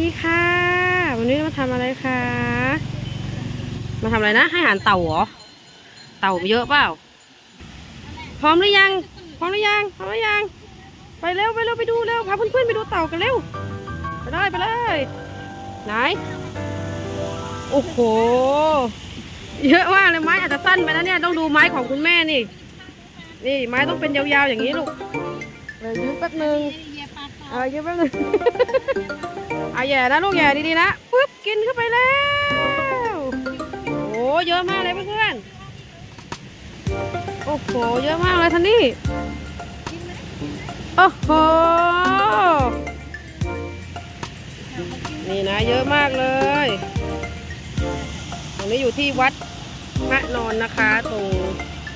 ดีค่ะ วันนี้มาทำอะไรคะ มาทำอะไรนะ ให้อาหารเต่าเหรอ เต่าเยอะเปล่า พร้อมหรือยัง พร้อมหรือยัง พร้อมหรือยัง ไปเร็วไปเร็วไปดูเร็ว พาเพื่อนๆไปดูเต่ากันเร็ว ไปเลยไปเลย ไหน โอ้โห เยอะมากเลยไม้อาจจะสั้นไปนะเนี่ย ต้องดูไม้ของคุณแม่นี่ นี่ไม้ต้องเป็นยาวๆอย่างนี้ลูกเดี๋ยวยืมแป๊บนึง เออยืมแป๊บนึง เอาแย่นะลูกแย่ดีๆนะปึ๊บกินเข้าไปแล้ว โอ้เยอะมากเลยเพื่อนๆโอ้โหเยอะมากเลยทันนี่โอ้โหนี่นะเยอะมากเลยตรงนี้อยู่ที่วัดพระนอนนะคะ ตรง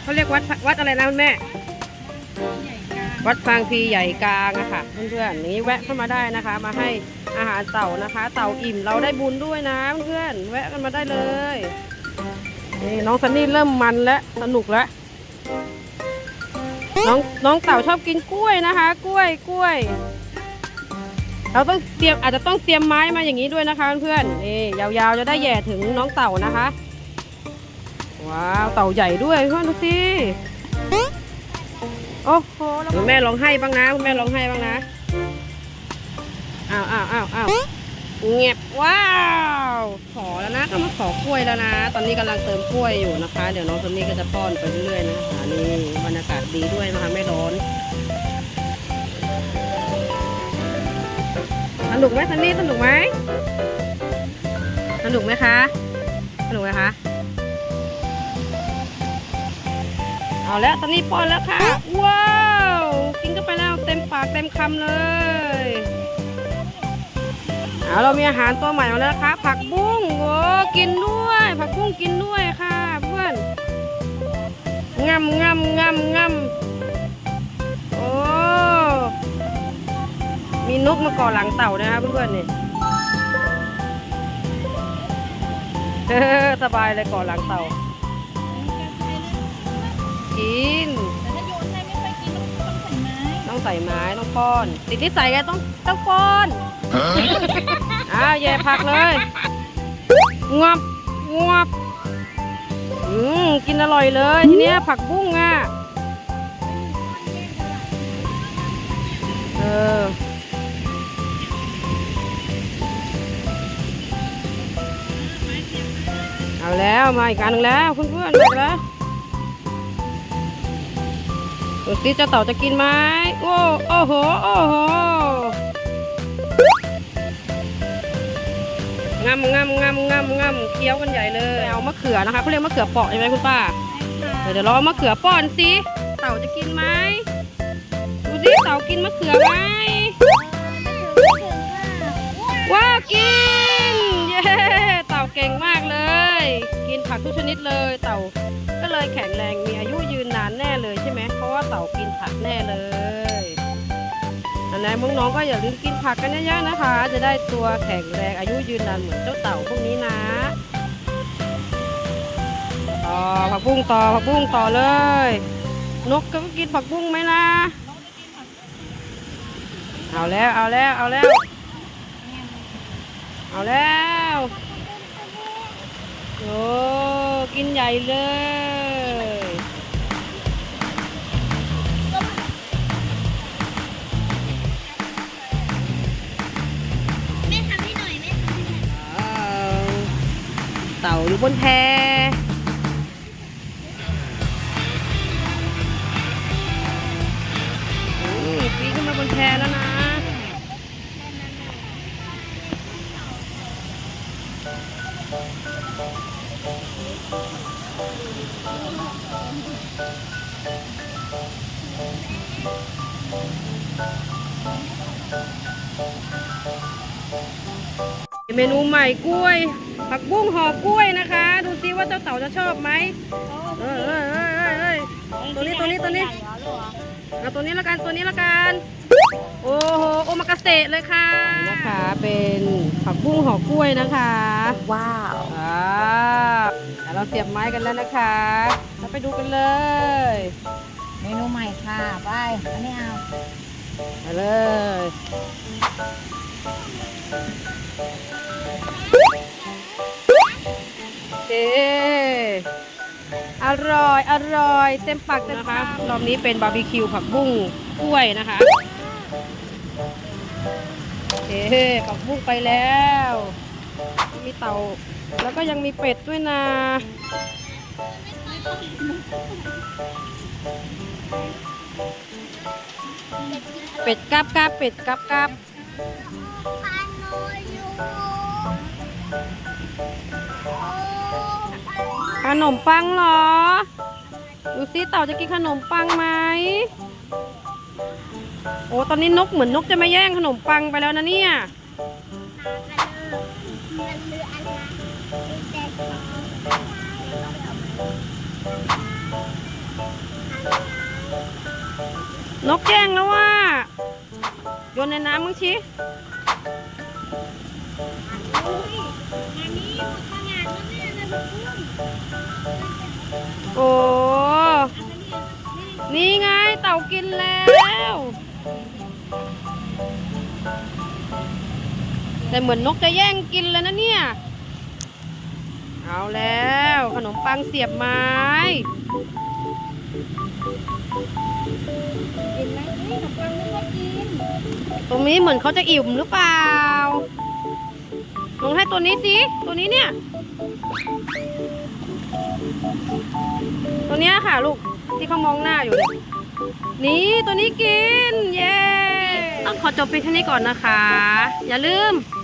เขาเรียกวัดวัดอะไรนะคุณแม่ วัดฟางพีใหญ่กลางอะค่ะเพื่อนๆนี้แวะเข้ามาได้นะคะ มาให้อาหารเต่านะคะ เต่าอิ่มเราได้บุญด้วยนะเพื่อนๆแวะกันมาได้เลยนี่น้องซันนี่เริ่มมันแล้วสนุกแล้วน้องน้องเต่าชอบกินกล้วยนะคะ กล้วยกล้วย เราต้องเตรียมอาจจะต้องเตรียมไม้มาอย่างนี้ด้วยนะคะเพื่อนๆนี่ยาวๆจะได้แย่ถึงน้องเต่านะคะ ว้าวเต่าใหญ่ด้วยเพื่อนดูสิ โอ้โหคุณแม่ร้องไห้บ้างนะคุณแม่ร้องไห้บ้างนะอ้าวอ้าวอ้าวอ้าวเงียบว้าว ขอแล้วนะก็มาขอกล้วยแล้วนะ ตอนนี้กำลังเติมกล้วยอยู่นะคะ เดี๋ยวน้องซันนี่ก็จะป้อนไปเรื่อยๆนะคะนี่บรรยากาศดีด้วยนะคะไม่ร้อนสนุกไหมซันนี่สนุกไหมสนุกไหมคะสนุกไหมคะ เอาแล้วตอนนี้ป้อนแล้วค่ะ ว้าวกินเข้าไปแล้วเต็มปากเต็มคำเลยเอาเรามีอาหารตัวใหม่มาแล้วนะคะผักบุ้งโอ้กินด้วย ผักบุ้งกินด้วยค่ะเพื่อนงำงำงำงำโอ้มีนกมาเก่อหลังเต่านะคะเพื่อนๆนี่เออสบายเลยเก่อหลังเต่า กินต้องใส่ไม้ต้องป้อน ติดที่ใส่ไงต้องต้องป้อนอ้าวแย่ผักเลยงวบงวบอืมกินอร่อยเลยทีเนี้ยผักบุ้งอะเออเอาแล้วมาอีกอันหนึ่งแล้วเพื่อนๆมาอีกแล้ว ดูสิเจ้าเต่าจะกินไหมโอ้โอ้โหโอ้โหงำงำงำงำงำเคี้ยวกันใหญ่เลยเอามะเขือนะคะเขาเรียกมะเขือเปราะใช่ไหมคุณป้าเดี๋ยวเดี๋ยวเราเอามะเขือป้อนสิเต่าจะกินไหมดูสิเต่ากินมะเขือไหมว้าวกิน ผักทุกชนิดเลย เต่าก็เลยแข็งแรงมีอายุยืนนานแน่เลยใช่ไหมเพราะว่าเต่ากินผักแน่เลยอันไหนน้องๆก็อย่าลืมกินผักกันเยอะๆนะคะ จะได้ตัวแข็งแรงอายุยืนนานเหมือนเจ้าเต่าพวกนี้นะต่อผักบุ้งต่อผักบุ้งต่อเลย นกก็กินผักบุ้งไหมนะเอาแล้วเอาแล้วเอาแล้วเอาแล้ว กินใหญ่เลย แม่ทำให้หน่อย แม่ทำให้หน่อยว้าวเต่าอยู่บนแพอืมปีนขึ้นมาบนแพแล้วนะ เมนูใหม่กล้วย ผักบุ้งห่อกล้วยนะคะ ดูซิว่าเจ้าเต่าจะชอบไหมเอ้ยเอ้ยเอ้ยเอ้ยเอ้ยตัวนี้ตัวนี้ตัวนี้เอาตัวนี้ละกันตัวนี้ละกัน โอ้โหโอมากาเสะเลยค่ะนะคะ เป็นผักบุ้งห่อกล้วยนะคะ ว้าวอ่าเราเสียบไม้กันแล้วนะคะเราไปดูกันเลย เมนูใหม่ค่ะ ไป อันนี้เอาไปเลยเอ๊อร่อย อร่อย เต็มปากเต็มคำรอบนี้เป็นบาร์บีคิวผักบุ้งกล้วยนะคะ เอ๊ผักบุ้งไปแล้ว มีเต่า แล้วก็ยังมีเป็ดด้วยนะ เป็ดกับกับเป็ดกับกับขนมปังเหรอ ดูซิเต่าจะกินขนมปังไหม โอ้ตอนนี้นกเหมือนนกจะมาแย่งขนมปังไปแล้วนะเนี่ยนกแย่งแล้วว่าโยนในน้ำมึงชี้อันนี้โอ้ นี่ไงเต่ากินแล้ว แต่เหมือนนกจะแย่งกินแล้วนะเนี่ย เอาแล้ว ขนมปังเสียบไม้กินไหมเฮ้ยขนมปังไม่ได้กิน ตรงนี้เหมือนเขาจะอิ่มหรือเปล่าลงให้ตัวนี้สิ ตัวนี้เนี่ย ตัวเนี้ยค่ะลูกที่เขามองหน้าอยู่เนี่ยนี่ตัวนี้กิน เย้ ต้องขอจบเพียงเท่านี้ก่อนนะคะ อย่าลืม